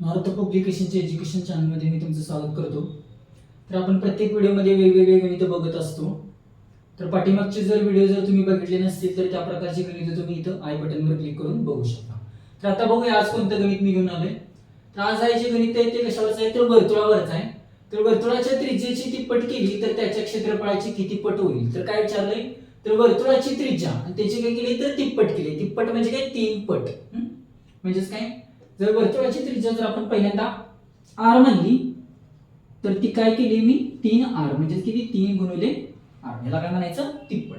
North पब्लिकेशनच्या education चॅनलमध्ये मी तुमचं स्वागत करतो. तर आपण प्रत्येक व्हिडिओमध्ये वेगवेगळे गणितं बघत असतो. तर पाठीमागचे जर व्हिडिओ जर तुम्ही बघितले नसतील तर त्या प्रकारचे गणितं तुम्ही इथं आय बटनवर क्लिक करून बघू शकता. तर आता बघूया आज कोणतं गणित मी घेऊन आलोय. तर आज आहे जे गणित आहे ते कशावरचं आहे? तर वर्तुळावरच आहे. तर वर्तुळाच्या त्रिज्येची ती पट केली तर त्याच्या क्षेत्रफळाची किती पट होईल? तर काय विचारलंय? तर वर्तुळाची त्रिज्या आणि त्याची काय केली? तर तिप्पट केली. तिप्पट म्हणजे काय? तीन पट. म्हणजेच काय? जर वर्तुळाची त्रिज्या जर आपण पहिल्यांदा आर म्हणली तर ती काय केली मी? तीन आर म्हणजे किती? तीन गुणिले आर याला काय म्हणायचं? तिप्पट.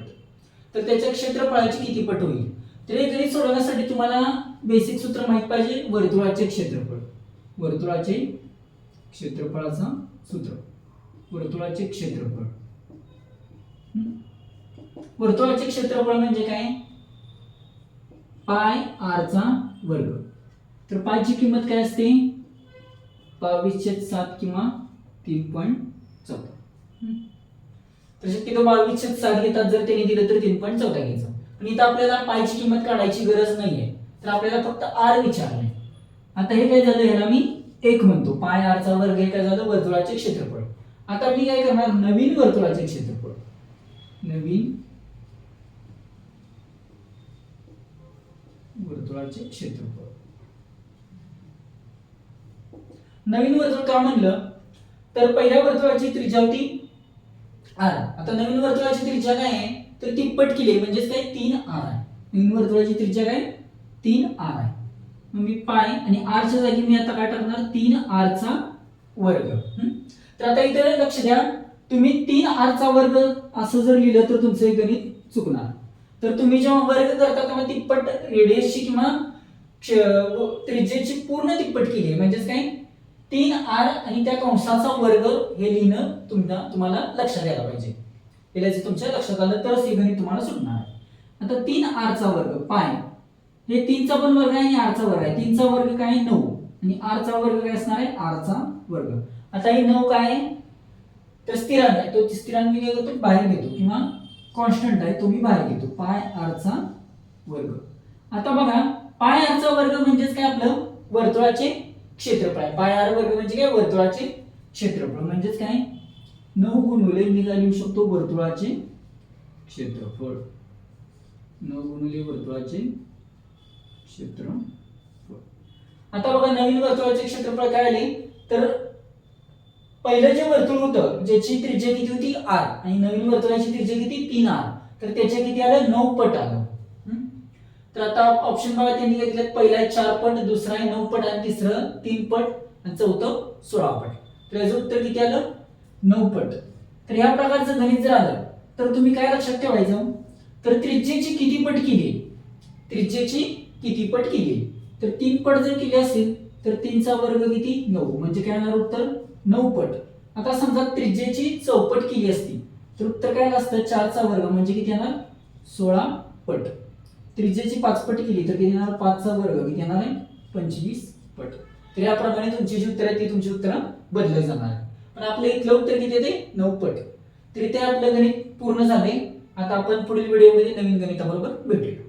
तर त्याच्या क्षेत्रफळाची किती पट होईल? तर हे गणित सोडवण्यासाठी तुम्हाला बेसिक सूत्र माहीत पाहिजे वर्तुळाचे क्षेत्रफळ. वर्तुळाचे क्षेत्रफळाचं सूत्र. वर्तुळाचे क्षेत्रफळ. वर्तुळाचे क्षेत्रफळ म्हणजे काय? पाय आरचा वर्ग. तर पायची किंमत काय असते? बावीसशे सात किंवा तीन पॉईंट चौदा. तर शक्यतो बावीसशे सात घेतात जर त्यांनी दिलं तर तीन पॉईंट चौदा घ्यायचं. पण इथं आपल्याला पायची किंमत काढायची गरज नाहीये. तर आपल्याला फक्त आर विचारलंय. आता हे काय झालं? ह्याला मी एक म्हणतो. पाय आरचा वर्ग हे काय झालं? वर्तुळाचे क्षेत्रफळ. आता मी काय करणार? नवीन वर्तुळाचे क्षेत्रफळ. नवीन वर्तुळाचे क्षेत्रफळ. नवीन वर्तुळ का म्हणलं? तर पहिल्या वर्तुळाची त्रिज्या होती आर. आता नवीन वर्तुळाची त्रिज्या काय आहे? तर तिप्पट केली आहे, म्हणजेच काय? तीन आर आहे. नवीन वर्तुळाची त्रिज्या काय? तीन आर आहे. मग मी पाय आणि आरच्या जागी मी आता काय टाकणार? तीन आरचा वर्ग. तर आता इथे लक्ष द्या. तुम्ही तीन आरचा वर्ग असं जर लिहिलं तर तुमचं हे गणित चुकणार. तर तुम्ही जेव्हा वर्ग करता तेव्हा तिप्पट रेडियसची किंवा त्रिज्येची पूर्ण तिप्पट केली आहे. म्हणजेच काय? तीन आर आणि त्या कंसाचा वर्ग हे लिहिणं तुमच्या तुम्हाला लक्षात यायला पाहिजे. हे तुमच्या लक्षात आलं तरच हे गणित तुम्हाला सुटणार आहे. आता तीन आरचा वर्ग पाय. हे तीनचा पण वर्ग आहे आणि आरचा वर्ग आहे. तीनचा वर्ग काय? आहे? नऊ. आणि आरचा वर्ग काय असणार आहे? आरचा वर्ग. आता हे नऊ काय आहे? तर स्थिरांक आहे. तो स्थिरांक मी काय करतो? बाहेर घेतो. किंवा कॉन्स्टंट आहे तो मी बाहेर घेतो. पाय आरचा वर्ग. आता बघा पाय आरचा वर्ग म्हणजेच काय आपलं? वर्तुळाचे क्षेत्रफळ आहे. पाय आर वर्ग म्हणजे काय? वर्तुळाचे क्षेत्रफळ. म्हणजेच काय? नऊ गुणुले मी काय लिहू शकतो? वर्तुळाचे क्षेत्रफळ. नऊ गुणुले वर्तुळाचे क्षेत्रफळ. आता बघा नवीन वर्तुळाचे क्षेत्रफळ काय आले? तर पहिलं जे वर्तुळ होतं ज्याची त्रिज्या किती होती? आर. आणि नवीन वर्तुळाची त्रिज्या किती? तीन आर. तर त्याच्या किती आलं? नऊ पट आलं. तर आता ऑप्शन बघा त्यांनी घेतलेत पहिला आहे चार पट दुसरा आहे नऊ पट आणि तिसरं तीन पट आणि चौथं सोळा पट. तर याचं उत्तर किती आलं? नऊ पट. तर ह्या प्रकारचं गणित जर आलं तर तुम्ही काय लक्षात ठेवायचं? तर त्रिज्येची किती पट केली? त्रिज्येची किती पट केली? तर तीन पट जर केली असेल तर तीनचा वर्ग किती? नऊ. म्हणजे काय येणार उत्तर? नऊ पट. आता समजा त्रिज्येची चौपट केली असती तर उत्तर काय असतं? चारचा वर्ग. म्हणजे किती येणार? सोळा पट. त्रिज्याची पाच पट केली तर किती येणार पाचचा वर्ग किती येणार आहे पंचवीस पट. तर याप्रमाणे तुमची जी उत्तर आहे ती तुमची उत्तरं बदलत जाणार पण आपलं इथलं उत्तर किती येते नऊ पट. तरी ते आपलं गणित पूर्ण झाले आता आपण पुढील व्हिडिओमध्ये नवीन गणिताबरोबर भेटूया.